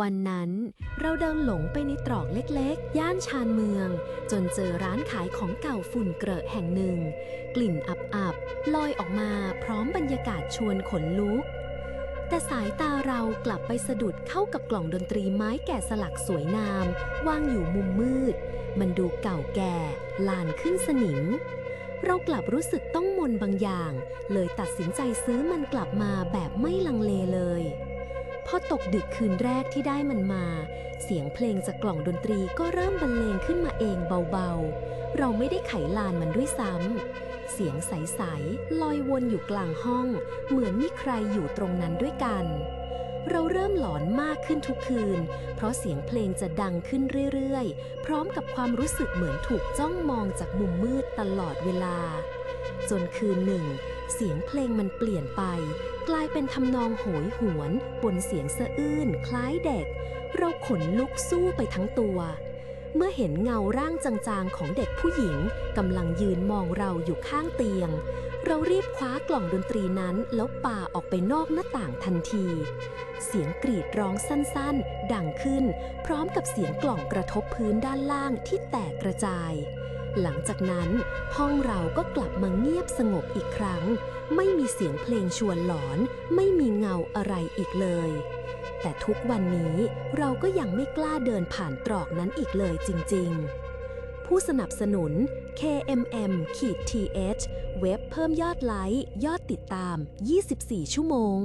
วันนั้นเราเดินหลงไปในตรอกเล็กๆ ย่านชานเมือง จนเจอร้านขายของเก่าฝุ่นเกรอะแห่งหนึ่ง กลิ่นอับๆลอยออกมาพร้อมบรรยากาศชวนขนลุก แต่สายตาเรากลับไปสะดุดเข้ากับกล่องดนตรีไม้แกะสลักสวยงาม วางอยู่มุมมืด มันดูเก่าแก่ ลานขึ้นสนิม เรากลับรู้สึกต้องมนบางอย่าง เลยตัดสินใจซื้อมันกลับมาแบบไม่ลังเลเลย พอตกดึกคืนแรกที่ได้มันมา เสียงเพลงจากกล่องดนตรีก็เริ่มบรรเลงขึ้นมาเองเบาๆ เราไม่ได้ไขลานมันด้วยซ้ำ เสียงใสๆลอยวนอยู่กลางห้อง เหมือนมีใครอยู่ตรงนั้นด้วยกัน เราเริ่มหลอนมากขึ้นทุกคืน เพราะเสียงเพลงจะดังขึ้นเรื่อยๆ พร้อมกับความรู้สึกเหมือนถูกจ้องมองจากมุมมืดตลอดเวลา จนคืนหนึ่ง เสียงเพลงมันเปลี่ยนไป กลายเป็นทำนองโหยหวน บนเสียงสะอื้นคล้ายเด็ก เราขนลุกสู้ไปทั้งตัว เมื่อเห็นเงาร่างจางๆของเด็กผู้หญิงกำลังยืนมองเราอยู่ข้างเตียง เรารีบคว้ากล่องดนตรีนั้นแล้วป่าออกไปนอกหน้าต่างทันที เสียงกรีดร้องสั้นๆ ดังขึ้น พร้อมกับเสียงกล่องกระทบพื้นด้านล่างที่แตกกระจาย หลังจากนั้นห้องเราก็กลับมาเงียบสงบอีกครั้ง ไม่มีเสียงเพลงชวนหลอน ไม่มีเงาอะไรอีกเลย แต่ทุกวันนี้เราก็ยังไม่กล้าเดินผ่านตรอกนั้นอีกเลยจริง ๆผู้สนับสนุน KMM ขีด TH เว็บเพิ่มยอดไลค์ ยอดติดตาม 24 ชั่วโมง